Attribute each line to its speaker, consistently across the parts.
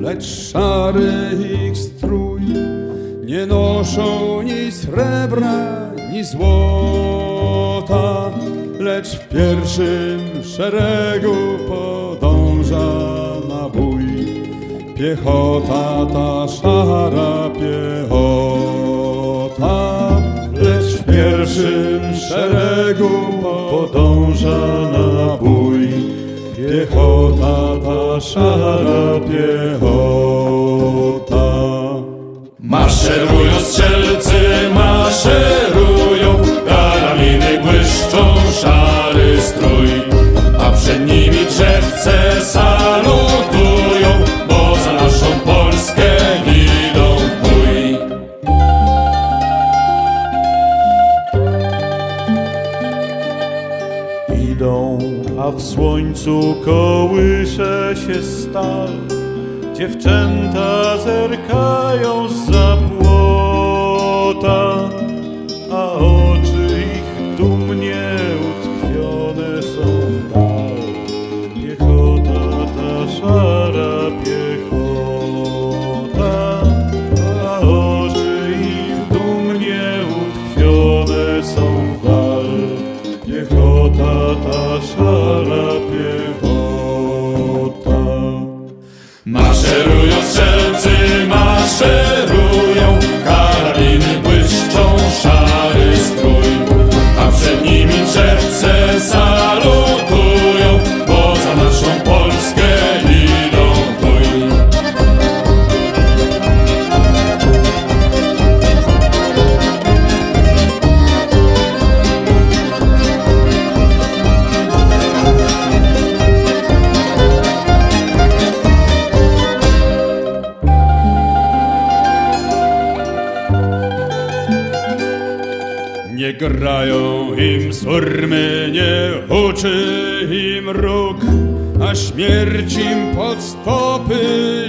Speaker 1: lecz szary ich strój nie noszą ni srebra, ni złota, lecz w pierwszym szeregu podąża na bój piechota ta szara piechota,
Speaker 2: lecz w
Speaker 1: pierwszym szeregu
Speaker 2: podąża na bój.
Speaker 1: Piechota ta
Speaker 2: szara
Speaker 1: piechota.
Speaker 2: W słońcu kołysze się stal. Dziewczęta zerkają za płota, a oczy ich dumnie utkwione są w dal. Piechota ta szara piechota, a oczy ich dumnie utkwione są w dal. Piechota ta szara piechota. Maszerują strzelcy, maszerują,
Speaker 1: Nie grają im surmy, nie huczy im róg, a śmierć im pod stopy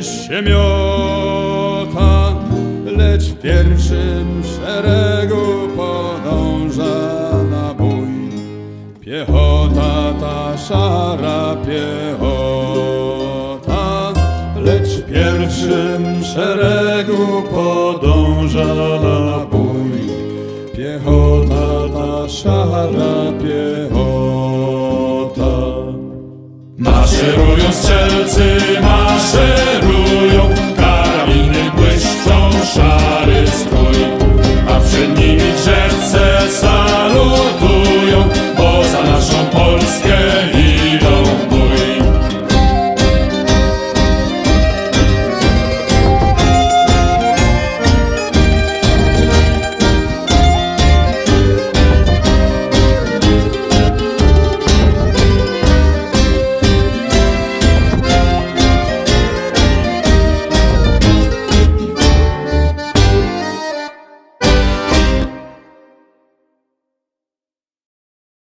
Speaker 1: się miota. Lecz w pierwszym szeregu podąża nabój. Piechota ta szara piechota, lecz w pierwszym szeregu podąża nabój piechota, ta szara piechota.
Speaker 2: Maszerują strzelcy, maszerują, karabiny błyszczą szary strój, a przed nimi drzewce salutują, bo za naszą Polskę